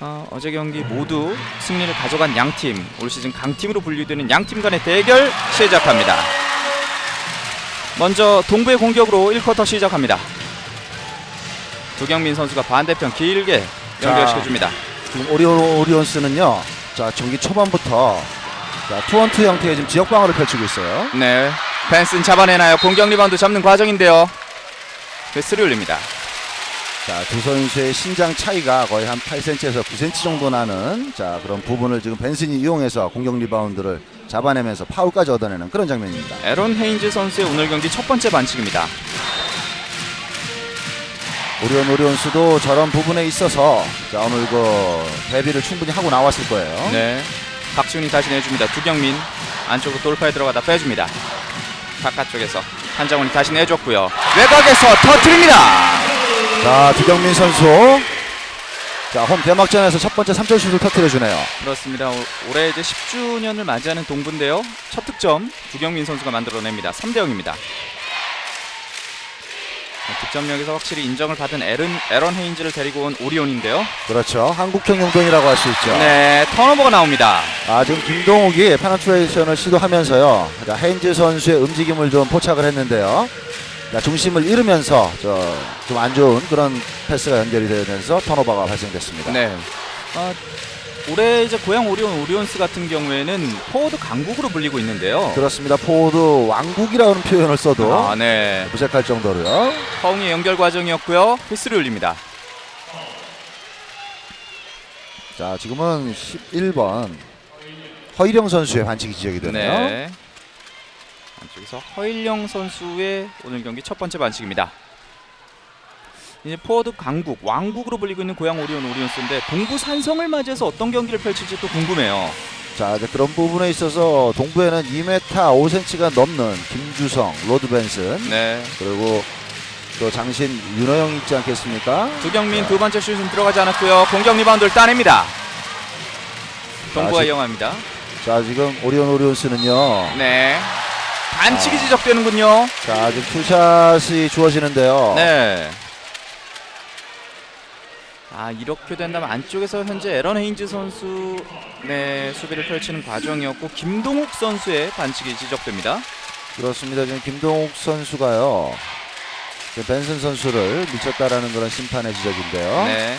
어, 어제 경기 모두 승리를 가져간 양팀 올 시즌 강팀으로 분류되는 양팀 간의 대결 시작합니다. 먼저 동부의 공격으로 1쿼터 시작합니다. 두경민 선수가 반대편 길게 연결시켜줍니다. 지금 오리온, 오리온스는요. 자, 경기 초반부터 자, 투원투 형태의 지금 지역 방어를 펼치고 있어요. 네, 벤슨 잡아내나요? 공격 리바운드 잡는 과정인데요. 베스를 올립니다. 자, 두 선수의 신장 차이가 거의 한 8cm에서 9cm 정도 나는 자, 그런 부분을 지금 벤슨이 이용해서 공격 리바운드를 잡아내면서 파울까지 얻어내는 그런 장면입니다. 에런 헤인즈 선수의 오늘 경기 첫 번째 반칙입니다. 오리온 오리온스도 저런 부분에 있어서 자, 오늘 그 대비를 충분히 하고 나왔을 거예요. 네. 박지훈이 다시 내줍니다. 두경민 안쪽으로 돌파에 들어가다 빼줍니다. 바깥쪽에서 한정훈이 다시 내줬고요. 외곽에서 터트립니다. 자, 두경민 선수. 자, 홈 개막전에서 첫 번째 3점 슛을 터뜨려 주네요. 그렇습니다. 올- 올해 이제 10주년을 맞이하는 동부인데요. 첫 득점 두경민 선수가 만들어냅니다. 3대 0입니다. 득점력에서 확실히 인정을 받은 에런, 에런 헤인즈를 데리고 온 오리온인데요. 그렇죠. 한국형 용돈이라고 할 수 있죠. 네, 턴오버가 나옵니다. 아 지금 김동욱이 페너트레이션을 시도하면서요. 자, 헤인즈 선수의 움직임을 좀 포착을 했는데요. 자, 중심을 잃으면서 좀 안 좋은 그런 패스가 연결이 되면서 턴오버가 발생됐습니다. 네. 아, 올해 이제 고향 오리온 오리온스 같은 경우에는 포워드 강국으로 불리고 있는데요. 그렇습니다. 포워드 왕국이라는 표현을 써도 아, 네. 무색할 정도로요. 허웅의 연결 과정이었고요. 패스를 올립니다. 자 지금은 11번 허일영 선수의 반칙이 지적이 되네요. 네. 안쪽에서 허일영 선수의 오늘 경기 첫 번째 반칙입니다. 이제 포워드 강국, 왕국으로 불리고 있는 고향 오리온 오리온스인데 동부 산성을 맞이해서 어떤 경기를 펼칠지 또 궁금해요. 자 이제 그런 부분에 있어서 동부에는 2m 5cm가 넘는 김주성, 로드 벤슨 네. 그리고 또 장신 윤호영 있지 않겠습니까? 두경민 두 번째 슛은 들어가지 않았고요. 공격 리바운드를 따냅니다. 동부가 아, 지- 이용합니다. 자 지금 오리온 오리온스는요. 네. 반칙이 아. 지적되는군요. 자 지금 투샷이 주어지는데요. 네. 아 이렇게 된다면 안쪽에서 현재 에런 헤인즈 선수 네 수비를 펼치는 과정이었고 김동욱 선수의 반칙이 지적됩니다. 그렇습니다. 지금 김동욱 선수가요. 지금 벤슨 선수를 미쳤다라는 그런 심판의 지적인데요. 네.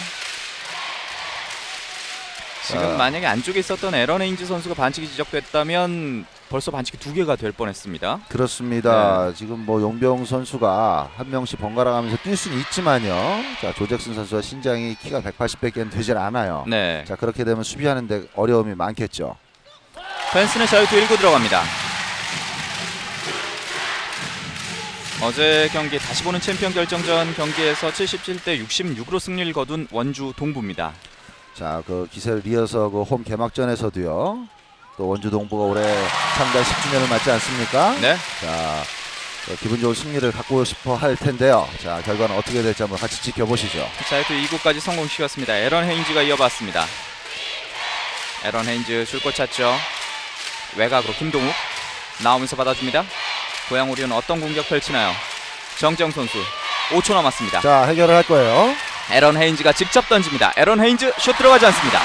지금 자. 만약에 안쪽에 있었던 에런 헤인즈 선수가 반칙이 지적됐다면 벌써 반칙이 두 개가 될 뻔했습니다. 그렇습니다. 네. 지금 뭐 용병 선수가 한 명씩 번갈아 가면서 뛸 수는 있지만요. 자 조잭슨 선수가 신장이 키가 180밖에 되질 않아요. 네. 자 그렇게 되면 수비하는데 어려움이 많겠죠. 펜슨의 자유투 1구 들어갑니다. 어제 경기 다시 보는 챔피언 결정전 경기에서 77대 66으로 승리를 거둔 원주 동부입니다. 자 그 기세를 이어서 그 홈 개막전에서도요. 또 원주 동부가 올해 참가 10주년을 맞지 않습니까? 네. 자 어, 기분 좋은 승리를 갖고 싶어 할 텐데요. 자 결과는 어떻게 될지 한번 같이 지켜보시죠. 자유투 2구까지 성공시켰습니다. 에런 헤인즈가 이어봤습니다. 에런 헤인즈 줄곧 찼죠. 외곽으로 김동욱 나오면서 받아줍니다. 고양 오리온 어떤 공격 펼치나요? 정정 선수 5초 남았습니다. 자 해결을 할 거예요. 에런 헤인즈가 직접 던집니다. 에런 헤인즈 슛 들어가지 않습니다.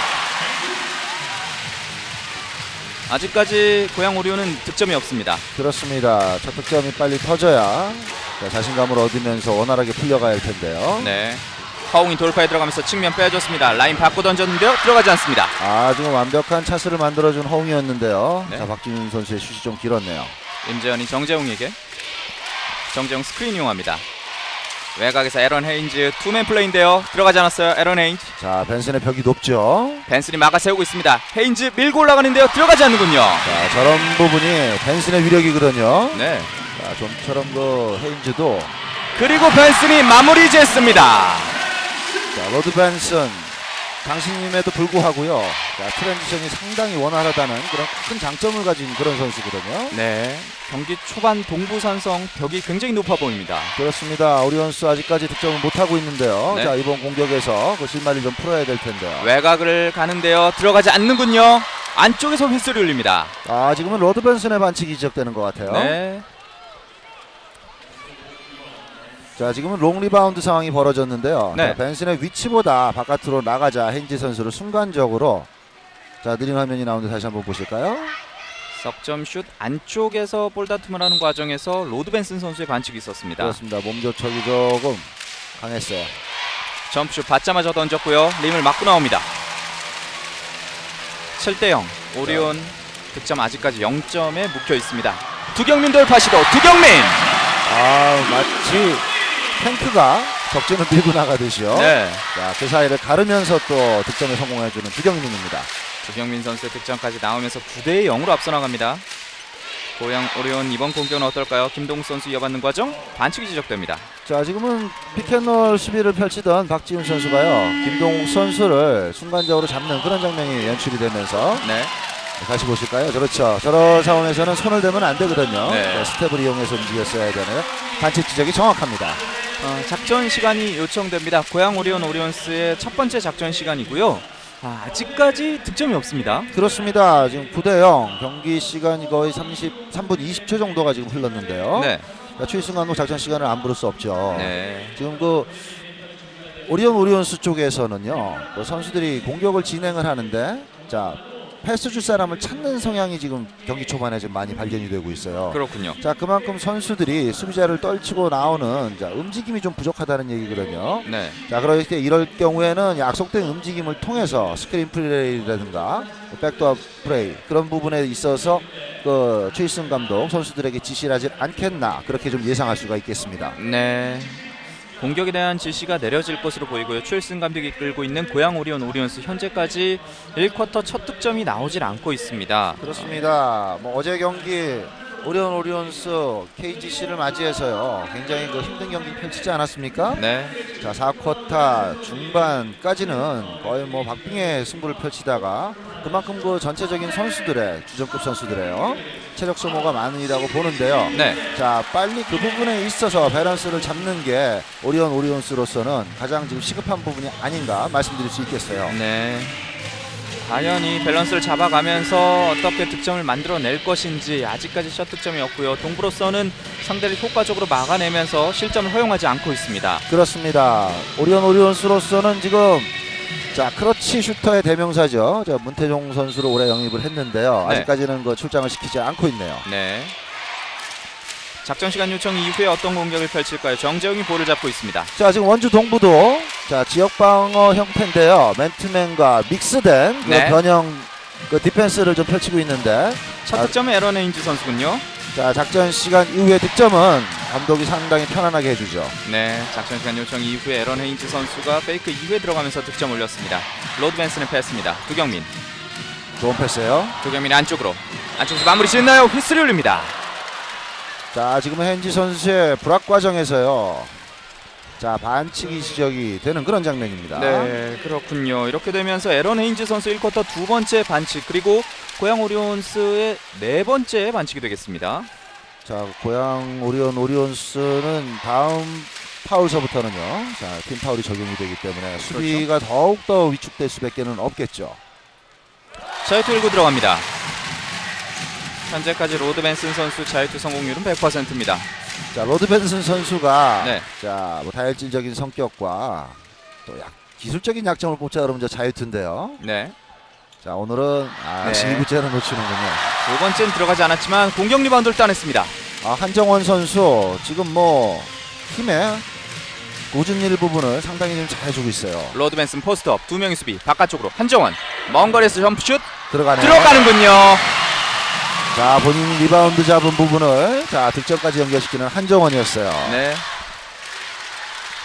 아직까지 고양 오리온은 득점이 없습니다. 그렇습니다. 첫 득점이 빨리 터져야 자, 자신감을 얻으면서 원활하게 풀려가야 할 텐데요. 네. 허웅이 돌파에 들어가면서 측면 빼줬습니다. 라인 바꿔 던졌는데요. 들어가지 않습니다. 아 지금 완벽한 차스를 만들어준 허웅이었는데요. 네. 자 박진윤 선수의 슛이 좀 길었네요. 임재현이 정재웅에게 정재웅 스크린 이용합니다. 외곽에서 에런 헤인즈 투맨 플레이인데요. 들어가지 않았어요. 에런 헤인즈. 자 벤슨의 벽이 높죠. 벤슨이 막아 세우고 있습니다. 헤인즈 밀고 올라가는데요. 들어가지 않는군요. 자 저런 부분이 벤슨의 위력이거든요. 네. 자 좀처럼 그 헤인즈도 그리고 벤슨이 마무리 짓습니다. 자 로드 벤슨 당신임에도 불구하고요. 자 트랜지션이 상당히 원활하다는 그런 큰 장점을 가진 그런 선수거든요. 네. 경기 초반 동부 산성 벽이 굉장히 높아 보입니다. 그렇습니다. 오리온스 아직까지 득점을 못 하고 있는데요. 네. 자 이번 공격에서 그 실마리를 좀 풀어야 될 텐데요. 외곽을 가는데요. 들어가지 않는군요. 안쪽에서 휘슬이 울립니다. 아 지금은 로드 벤슨의 반칙이 지적되는 것 같아요. 네. 자 지금은 롱 리바운드 상황이 벌어졌는데요. 네. 자, 벤슨의 위치보다 바깥으로 나가자 헤인지 선수를 순간적으로 자 느린 화면이 나오는데 다시 한번 보실까요? 석점 슛 안쪽에서 볼 다툼을 하는 과정에서 로드 벤슨 선수의 반칙이 있었습니다. 그렇습니다. 몸 조척이 조금 강했어요. 점프슛 받자마자 던졌고요. 림을 맞고 나옵니다. 7대 0. 오리온 득점 아직까지 0점에 묵혀 있습니다. 두경민 돌파 시도 두경민. 아 마치 탱크가 적진을 밀고 나가듯이요. 네. 자 그 사이를 가르면서 또 득점에 성공해주는 두경민입니다. 두경민 선수의 득점까지 나오면서 9대 0으로 앞서 나갑니다. 고양 오리온 이번 공격은 어떨까요? 김동욱 선수 이어받는 과정 반칙이 지적됩니다. 자 지금은 피켓롤 수비를 펼치던 박지훈 선수가요 김동욱 선수를 순간적으로 잡는 그런 장면이 연출이 되면서 네. 다시 보실까요? 그렇죠. 저런 상황에서는 손을 대면 안 되거든요. 네. 네, 스텝을 이용해서 움직였어야 되는 반칙 지적이 정확합니다. 어, 작전 시간이 요청됩니다. 고양 오리온 오리온스의 첫 번째 작전 시간이고요. 아, 아직까지 득점이 없습니다. 그렇습니다. 지금 9대 0 경기 시간이 거의 33분 20초 정도가 지금 흘렀는데요. 네. 자, 감독 작전 시간을 안 부를 수 없죠. 네. 지금 그 오리온 오리온스 쪽에서는요 그 선수들이 공격을 진행을 하는데 자 패스 줄 사람을 찾는 성향이 지금 경기 초반에 좀 많이 발견이 되고 있어요. 그렇군요. 자 그만큼 선수들이 수비자를 떨치고 나오는 자, 움직임이 좀 부족하다는 얘기거든요. 네. 자 그럴 때 이럴 경우에는 약속된 움직임을 통해서 스크린 플레이라든가 백도어 플레이 그런 부분에 있어서 그 최일승 감독 선수들에게 지시를 하지 않겠나 그렇게 좀 예상할 수가 있겠습니다. 네. 공격에 대한 지시가 내려질 것으로 보이고요. 최일승 감독이 이끌고 있는 고양 오리온 오리온스 현재까지 1쿼터 첫 득점이 나오질 않고 있습니다. 그렇습니다. 뭐 어제 경기 오리온 오리온스 KGC를 맞이해서요 굉장히 그 힘든 경기 펼치지 않았습니까? 네. 자 4쿼터 중반까지는 거의 뭐 박빙의 승부를 펼치다가 그만큼 그 전체적인 선수들의 주전급 선수들의요 체력 소모가 많으리라고 보는데요. 네. 자 빨리 그 부분에 있어서 밸런스를 잡는 게 오리온 오리온스로서는 가장 지금 시급한 부분이 아닌가 말씀드릴 수 있겠어요. 네. 과연 이 밸런스를 잡아가면서 어떻게 득점을 만들어낼 것인지 아직까지 첫 득점이 없고요. 동부로서는 상대를 효과적으로 막아내면서 실점을 허용하지 않고 있습니다. 그렇습니다. 오리온 오리온스로서는 지금 자 크러치 슈터의 대명사죠. 자 문태종 선수를 올해 영입을 했는데요. 네. 아직까지는 그 출장을 시키지 않고 있네요. 네. 작전 시간 요청 이후에 어떤 공격을 펼칠까요? 정재웅이 볼을 잡고 있습니다. 자 지금 원주 동부도 자 지역 방어 형태인데요. 맨투맨과 믹스된 그 네. 변형 그 디펜스를 좀 펼치고 있는데 첫 아. 득점은 에런 헤인즈 선수군요. 자 작전 시간 이후의 득점은 감독이 상당히 편안하게 해주죠. 네, 작전 시간 요청 이후에 에런 헤인즈 선수가 페이크 이후에 들어가면서 득점 올렸습니다. 로드 벤슨의 패스입니다. 두경민, 좋은 패스예요. 두경민 안쪽으로 안쪽에서 마무리 짓나요? 휘슬이 울립니다. 자 지금 헨지 선수의 불합 과정에서요. 자 반칙이 지적이 되는 그런 장면입니다. 네, 그렇군요. 이렇게 되면서 에런 헤인즈 선수 1쿼터 두 번째 반칙 그리고 고양 오리온스의 네 번째 반칙이 되겠습니다. 자 고양 오리온 오리온스는 다음 파울서부터는요. 자 팀 파울이 적용이 되기 때문에 수비가 더욱 더 위축될 수밖에는 없겠죠. 자유투 1구 들어갑니다. 현재까지 로드 벤슨 선수 자유투 성공률은 100%입니다. 자 로드 벤슨 선수가 네. 자뭐 다혈질적인 성격과 또 약, 기술적인 약점을 뽑자 그러면 저 자유투인데요. 네. 자 오늘은 아, 네. 12부째는 놓치는군요. 두 번째는 들어가지 않았지만 공격 리바운드를 따냈습니다. 아, 한정원 선수 지금 뭐 팀의 꾸준 일 부분을 상당히 좀 잘해주고 있어요. 로드 벤슨 포스트업 두 명의 수비 바깥쪽으로 한정원 먼 거리에서 점프슛 들어가네요. 들어가는군요. 자 본인이 리바운드 잡은 부분을 자 득점까지 연결시키는 한정원이었어요. 네.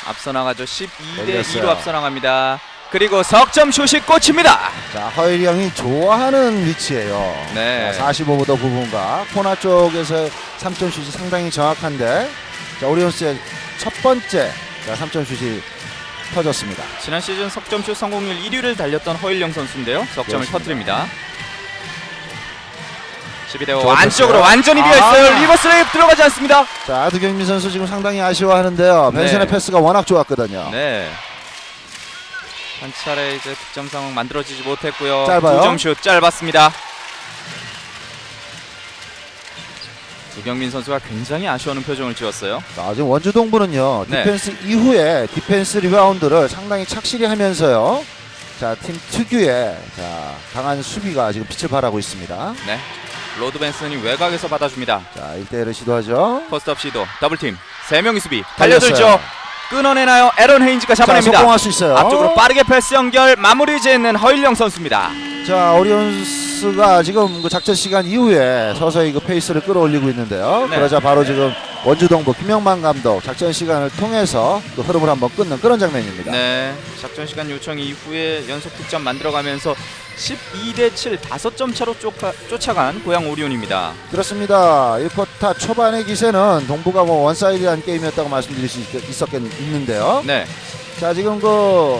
앞서 나가죠. 12대 열렸어요. 2로 앞서 나갑니다. 그리고 석점 슛이 꽂힙니다. 자 허일이 형이 좋아하는 위치예요. 네. 자, 45도 부분과 코너 쪽에서 3점 슛이 상당히 정확한데 자 오리온스의 첫 번째 자 3점 슛이 터졌습니다. 지난 시즌 석점 슛 성공률 1위를 달렸던 허일영 선수인데요. 석점을 그렇습니다. 터뜨립니다. 12대 5 좋은 안쪽으로 패스요. 완전히 아. 비어 있어요. 리버스 레이업 들어가지 않습니다. 자 두경민 선수 지금 상당히 아쉬워하는데요. 벤슨의 네. 패스가 워낙 좋았거든요. 네. 한 차례 이제 득점 상황 만들어지지 못했고요. 짧아요. 두점 슛 짧았습니다. 두경민 선수가 굉장히 아쉬워하는 표정을 지었어요. 자, 지금 원주 동부는요 네. 디펜스 이후에 디펜스 리바운드를 상당히 착실히 하면서요. 자, 팀 특유의 자, 강한 수비가 지금 빛을 발하고 있습니다. 네. 로드 벤슨이 외곽에서 받아줍니다. 자, 1대1을 시도하죠. 포스트업 시도 더블팀 세 명이 수비 달렸어요. 달려들죠. 끊어내나요? 에런 헤인즈가 자, 잡아냅니다. 성공할 수 있어요. 앞쪽으로 빠르게 패스 연결 마무리 짓는 허일영 선수입니다. 자, 오리온스가 지금 그 작전 시간 이후에 서서히 그 페이스를 끌어올리고 있는데요. 네. 그러자 바로 지금 원주동부 김영만 감독 작전 시간을 통해서 그 흐름을 한번 끊는 그런 장면입니다. 네, 작전 시간 요청 이후에 연속 득점 만들어가면서 12대 7 5점 차로 쫓아, 쫓아간 고양 오리온입니다. 그렇습니다. 1쿼터 초반의 기세는 동부가 뭐 원사이드한 게임이었다고 말씀드릴 수 있, 있었겠 있는데요. 네, 자, 지금 그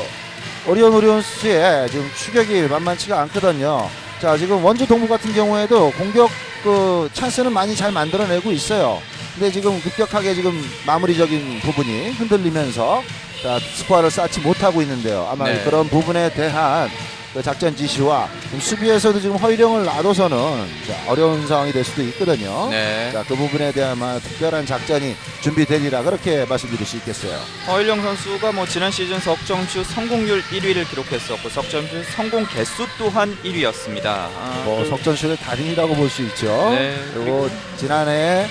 오리온 오리온스의 지금 추격이 만만치가 않거든요. 자, 지금 원주 동부 같은 경우에도 공격 그 찬스는 많이 잘 만들어내고 있어요. 근데 지금 급격하게 지금 마무리적인 부분이 흔들리면서 자, 스코어를 쌓지 못하고 있는데요. 아마 네. 그런 부분에 대한 그 작전 지시와 지금 수비에서도 지금 허일영을 놔둬서는 자, 어려운 상황이 될 수도 있거든요. 네. 자, 그 부분에 대한 아마 특별한 작전이 준비되리라 그렇게 말씀드릴 수 있겠어요. 허일영 선수가 뭐 지난 시즌 석점슛 성공률 1위를 기록했었고 석점슛 성공 개수 또한 1위였습니다. 아, 뭐 그- 석전술의 달인이라고 볼 수 있죠. 네. 그리고 지난해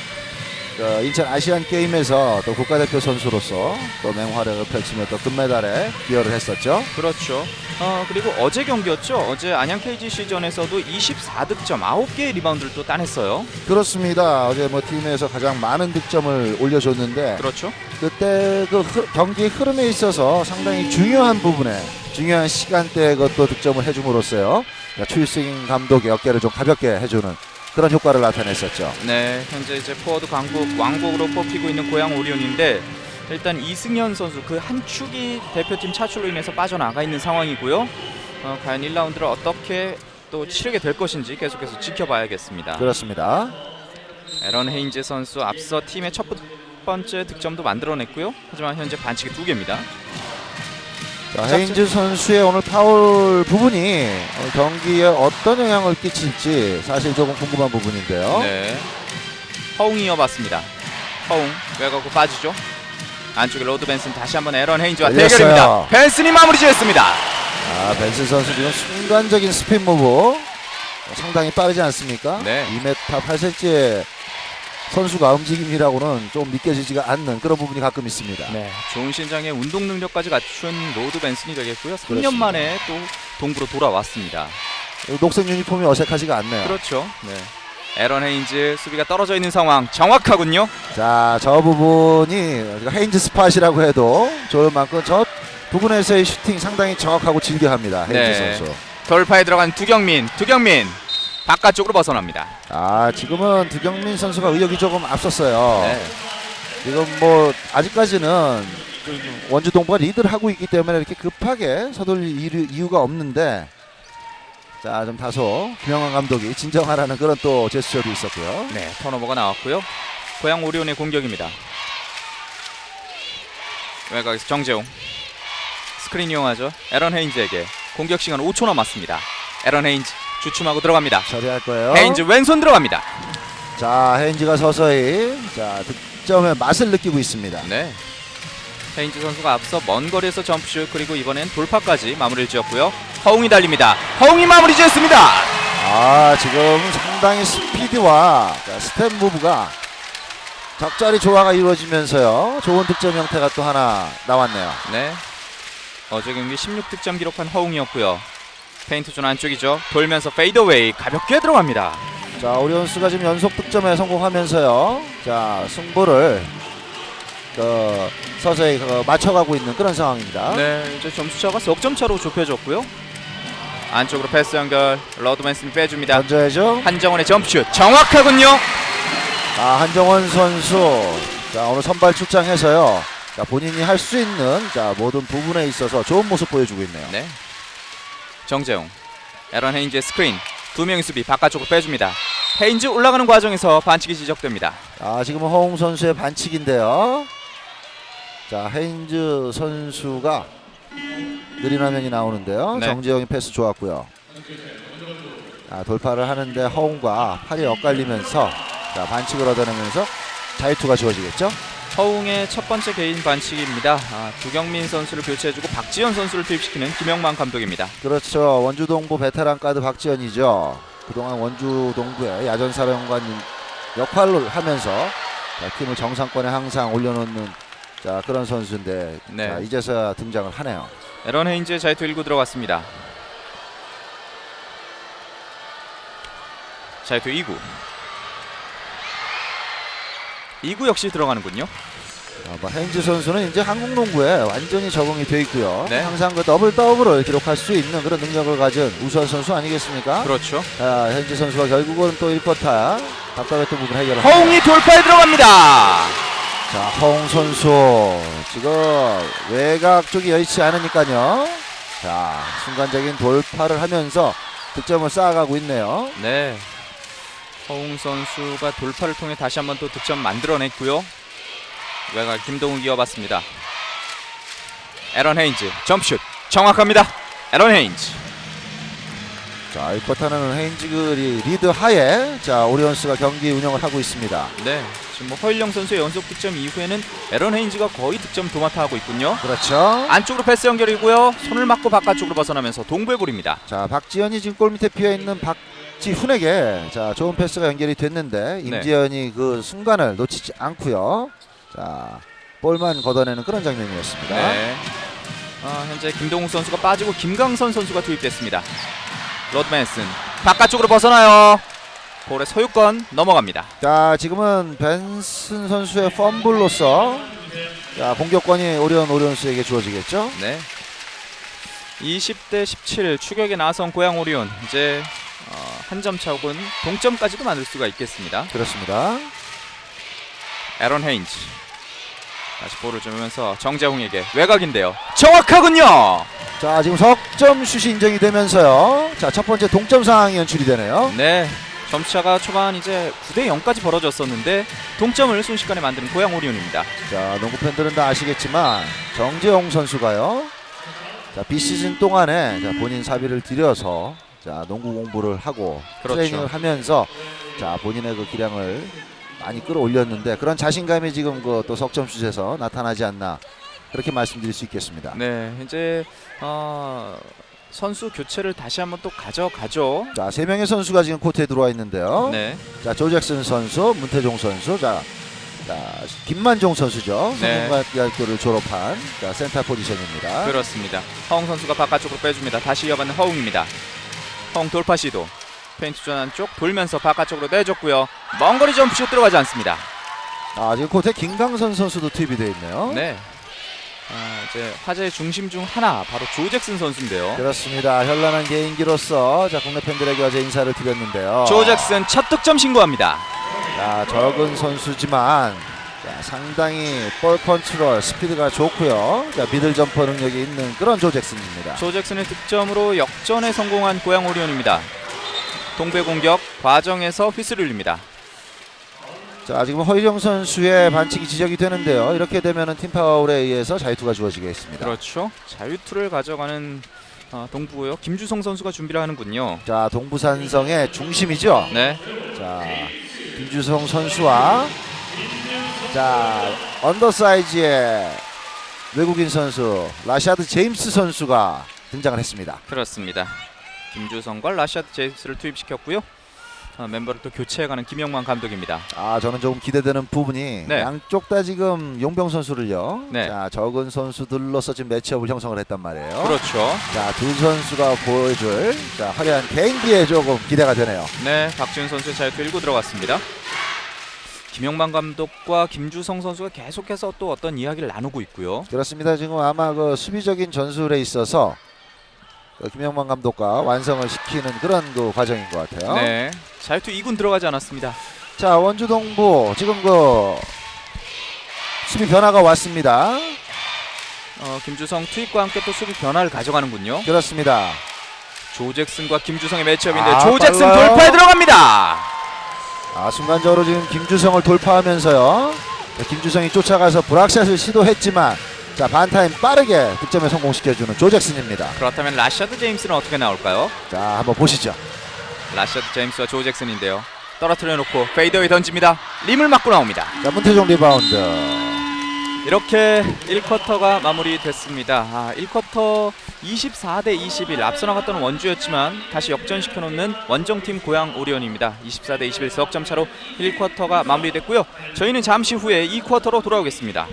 그 인천 아시안 게임에서 또 국가대표 선수로서 또 맹활약을 펼치며 또 금메달에 기여를 했었죠. 그렇죠. 어, 그리고 어제 경기였죠. 어제 안양 KGC전에서도 24득점 9개의 리바운드를 또 따냈어요. 그렇습니다. 어제 뭐 팀에서 가장 많은 득점을 올려줬는데 그렇죠. 그때 그 흐- 경기 흐름에 있어서 상당히 중요한 부분에 중요한 시간대에 그것도 득점을 해줌으로써요. 그러니까 추일승 감독의 어깨를 좀 가볍게 해주는 그런 효과를 나타냈었죠. 네, 현재 이제 포워드 강국 왕복으로 뽑히고 있는 고양 오리온인데 일단 이승현 선수 그 한 축이 대표팀 차출로 인해서 빠져나가 있는 상황이고요. 어, 과연 1라운드를 어떻게 또 치르게 될 것인지 계속해서 지켜봐야겠습니다. 그렇습니다. 에런 헤인즈 선수 앞서 팀의 첫 번째 득점도 만들어냈고요. 하지만 현재 반칙이 두 개입니다. 자, 헤인즈 선수의 오늘 파울 부분이 경기에 어떤 영향을 끼칠지 사실 조금 궁금한 부분인데요. 네. 허웅이 이어봤습니다. 허웅 외곽으로 빠지죠. 안쪽에 로드 벤슨 다시 한번 에런 헤인즈와 걸렸어요. 대결입니다. 벤슨이 마무리 지었습니다. 아, 벤슨 선수 지금 순간적인 스핀 무브 상당히 빠르지 않습니까? 네. 2m 8cm의 선수가 움직임이라고는 좀 믿겨지지가 않는 그런 부분이 가끔 있습니다. 네, 좋은 신장에 운동 능력까지 갖춘 로드 벤슨이 되겠고요. 3년 그렇습니다. 만에 또 동부로 돌아왔습니다. 녹색 유니폼이 어색하지가 않네요. 그렇죠. 네. 에런 헤인즈 수비가 떨어져 있는 상황 정확하군요. 자, 저 부분이 헤인즈 스팟이라고 해도 좋을 만큼 저 부분에서의 슈팅 상당히 정확하고 질겨합니다. 헤인즈 네. 선수. 돌파에 들어간 두경민, 두경민 바깥쪽으로 벗어납니다. 아, 지금은 두경민 선수가 의욕이 조금 앞섰어요. 네. 지금 뭐 아직까지는 그 원주 동부가 리드를 하고 있기 때문에 이렇게 급하게 서둘릴 이유- 이유가 없는데 자 좀 다소 김영환 감독이 진정하라는 그런 또 제스처도 있었고요. 네, 턴오버가 나왔고요. 고양 오리온의 공격입니다. 외곽에서 정재웅 스크린 이용하죠. 에런 헤인즈에게 공격 시간 5초 남았습니다. 에런 헤인즈 주춤하고 들어갑니다. 처리할 거예요. 헤인즈 왼손 들어갑니다. 자 헤인즈가 서서히 자 득점의 맛을 느끼고 있습니다. 네. 헤인즈 선수가 앞서 먼 거리에서 점프슛 그리고 이번엔 돌파까지 마무리를 지었고요. 허웅이 달립니다. 허웅이 마무리 지었습니다. 아 지금 상당히 스피드와 자, 스텝 무브가 적절히 조화가 이루어지면서요 좋은 득점 형태가 또 하나 나왔네요. 네. 어제 경기 16득점 기록한 허웅이었고요. 페인트 존 안쪽이죠. 돌면서 페이더웨이 가볍게 들어갑니다. 자 오리온스가 지금 연속 득점에 성공하면서요 자 승부를 그 서서히 그 맞춰가고 있는 그런 상황입니다. 네, 이제 점수 차가 석점 차로 좁혀졌고요. 안쪽으로 패스 연결. 러드맨슨이 빼줍니다. 던져야죠. 한정원의 점프슛 정확하군요. 자 한정원 선수 자 오늘 선발 출장해서요. 자 본인이 할 수 있는 자 모든 부분에 있어서 좋은 모습 보여주고 있네요. 네. 정재웅, 에런 헤인즈의 스크린. 두 명의 수비 바깥쪽으로 빼줍니다. 헤인즈 올라가는 과정에서 반칙이 지적됩니다. 자 지금은 허웅 선수의 반칙인데요. 자 헤인즈 선수가 느린 화면이 나오는데요. 네. 정재영이 패스 좋았고요. 아, 돌파를 하는데 허웅과 팔이 엇갈리면서 자 반칙을 얻어내면서 자유투가 주어지겠죠. 허웅의 첫 번째 개인 반칙입니다. 아, 두경민 선수를 교체해주고 박지현 선수를 투입시키는 김영만 감독입니다. 그렇죠. 원주 동부 베테랑 가드 박지현이죠. 그동안 원주 동부의 야전 사령관 역할을 하면서 자, 팀을 정상권에 항상 올려놓는 자 그런 선수인데 네. 자, 이제서야 등장을 하네요. 에런 헤인즈의 자유투 1구 들어갔습니다. 자유투 2구. 2구 역시 들어가는군요. 자, 뭐 헤인즈 선수는 이제 한국 농구에 완전히 적응이 돼 있고요. 네. 항상 그 더블 더블을 기록할 수 있는 그런 능력을 가진 우수한 선수 아니겠습니까? 그렇죠. 자, 헤인즈 선수가 결국은 또 1쿼터 답답했던 부분 해결을 허웅이 돌파에 들어갑니다. 자, 허웅 선수 지금 외곽 쪽이 여의치 않으니까요. 자, 순간적인 돌파를 하면서 득점을 쌓아가고 있네요. 네. 허웅 선수가 돌파를 통해 다시 한번 또 득점 만들어냈고요. 외곽 김동욱 이어봤습니다. 에런 헤인즈 점슛 정확합니다. 에런 헤인즈. 자, 1쿼터는 헤인즈글이 리드 하에 자, 오리온스가 경기 운영을 하고 있습니다. 네. 지금 뭐 허일영 선수의 연속 득점 이후에는 에런 헤인즈가 거의 득점 도맡아 하고 있군요. 그렇죠. 안쪽으로 패스 연결이고요. 손을 맞고 바깥쪽으로 벗어나면서 동부의 볼입니다. 자, 박지현이 지금 골 밑에 비어 있는 박 지훈에게 자, 좋은 패스가 연결이 됐는데 네. 임지현이 그 순간을 놓치지 않고요. 자, 볼만 걷어내는 그런 장면이었습니다. 네. 아, 현재 김동욱 선수가 빠지고 김강선 선수가 투입됐습니다. 로드맨슨 바깥쪽으로 벗어나요. 볼의 소유권 넘어갑니다. 자, 지금은 벤슨 선수의 펌블로서 자, 공격권이 오리온 오리온스에게 주어지겠죠. 네. 20대 17 추격에 나선 고양 오리온 이제 어, 한 점 차 혹은 동점까지도 만들 수가 있겠습니다. 그렇습니다. 에런 헤인즈 다시 볼을 주면서 정재홍에게 외곽인데요. 정확하군요. 자, 지금 석점 슛이 인정이 되면서요. 자, 첫 번째 동점 상황이 연출이 되네요. 네. 점차가 초반 이제 9대 0까지 벌어졌었는데 동점을 순식간에 만드는 고양 오리온입니다. 자, 농구 팬들은 다 아시겠지만 정재홍 선수가요. 자, 비시즌 동안에 자, 본인 사비를 들여서 자, 농구 공부를 하고 그렇죠. 트레이닝을 하면서 자, 본인의 그 기량을 많이 끌어올렸는데 그런 자신감이 지금 그 또 석점 슛에서 나타나지 않나 그렇게 말씀드릴 수 있겠습니다. 네, 이제 어, 선수 교체를 다시 한번 또 가져가죠. 자, 세 명의 선수가 지금 코트에 들어와 있는데요. 네, 자, 조 잭슨 선수, 문태종 선수, 자, 자 김만종 선수죠. 네. 성균관대학교를 졸업한 자, 센터 포지션입니다. 그렇습니다. 허웅 선수가 바깥쪽으로 빼줍니다. 다시 이어받는 허웅입니다. 허웅 돌파 시도. 페인트 전환 쪽 돌면서 바깥쪽으로 내줬고요. 먼 거리 점프슛 들어가지 않습니다. 아, 지금 코트에 김강선 선수도 투입이 되어 있네요. 네. 아, 이제 화제의 중심 중 하나 바로 조 잭슨 선수인데요. 그렇습니다. 현란한 개인기로서 자 국내 팬들에게 어제 인사를 드렸는데요. 조 잭슨 첫 득점 신고합니다. 자 적은 선수지만 자, 상당히 볼 컨트롤 스피드가 좋고요. 자 미들 점퍼 능력이 있는 그런 조 잭슨입니다. 조 잭슨의 득점으로 역전에 성공한 고양 오리온입니다. 동배 공격 과정에서 휘슬을 울립니다. 자 지금 허일영 선수의 반칙이 지적이 되는데요. 이렇게 되면은 팀 파울에 의해서 자유투가 주어지겠습니다. 그렇죠. 자유투를 가져가는 어, 동부고요. 김주성 선수가 준비를 하는군요. 자 동부산성의 중심이죠. 네. 자 김주성 선수와 자 언더사이즈의 외국인 선수 라샤드 제임스 선수가 등장을 했습니다. 그렇습니다. 김주성과 라샤드 제임스를 투입시켰고요. 어, 멤버를 또 교체해가는 김영만 감독입니다. 아 저는 조금 기대되는 부분이 네. 양쪽 다 지금 용병 선수를요. 네. 자 적은 선수들로서 지금 매치업을 형성을 했단 말이에요. 그렇죠. 자두 선수가 보여줄 자 화려한 개인기에 조금 기대가 되네요. 네, 박지훈 선수의 자유투 1구 들어갔습니다. 김영만 감독과 김주성 선수가 계속해서 또 어떤 이야기를 나누고 있고요. 그렇습니다. 지금 아마 그 수비적인 전술에 있어서 그 김영만 감독과 완성을 시키는 그런 그 과정인 것 같아요. 네, 자유투 2군 들어가지 않았습니다. 자 원주 동부 지금 그 수비 변화가 왔습니다. 어, 김주성 투입과 함께 또 수비 변화를 가져가는군요. 그렇습니다. 조 잭슨과 김주성의 매치업인데 아, 조 잭슨 빨라요. 돌파에 들어갑니다. 아 순간적으로 지금 김주성을 돌파하면서요. 자, 김주성이 쫓아가서 브락샷을 시도했지만 자 반타임 빠르게 득점에 성공시켜주는 조 잭슨입니다. 그렇다면 라샤드 제임스는 어떻게 나올까요? 자 한번 보시죠. 라샤드 제임스와 조 잭슨인데요. 떨어뜨려 놓고 페이더웨이 던집니다. 림을 맞고 나옵니다. 자, 문태종 리바운드. 이렇게 1쿼터가 마무리됐습니다. 아, 1쿼터 24대 21 앞서 나갔던 원주였지만 다시 역전시켜 놓는 원정팀 고양 오리온입니다. 24대 21 석점 차로 1쿼터가 마무리됐고요. 저희는 잠시 후에 2쿼터로 돌아오겠습니다.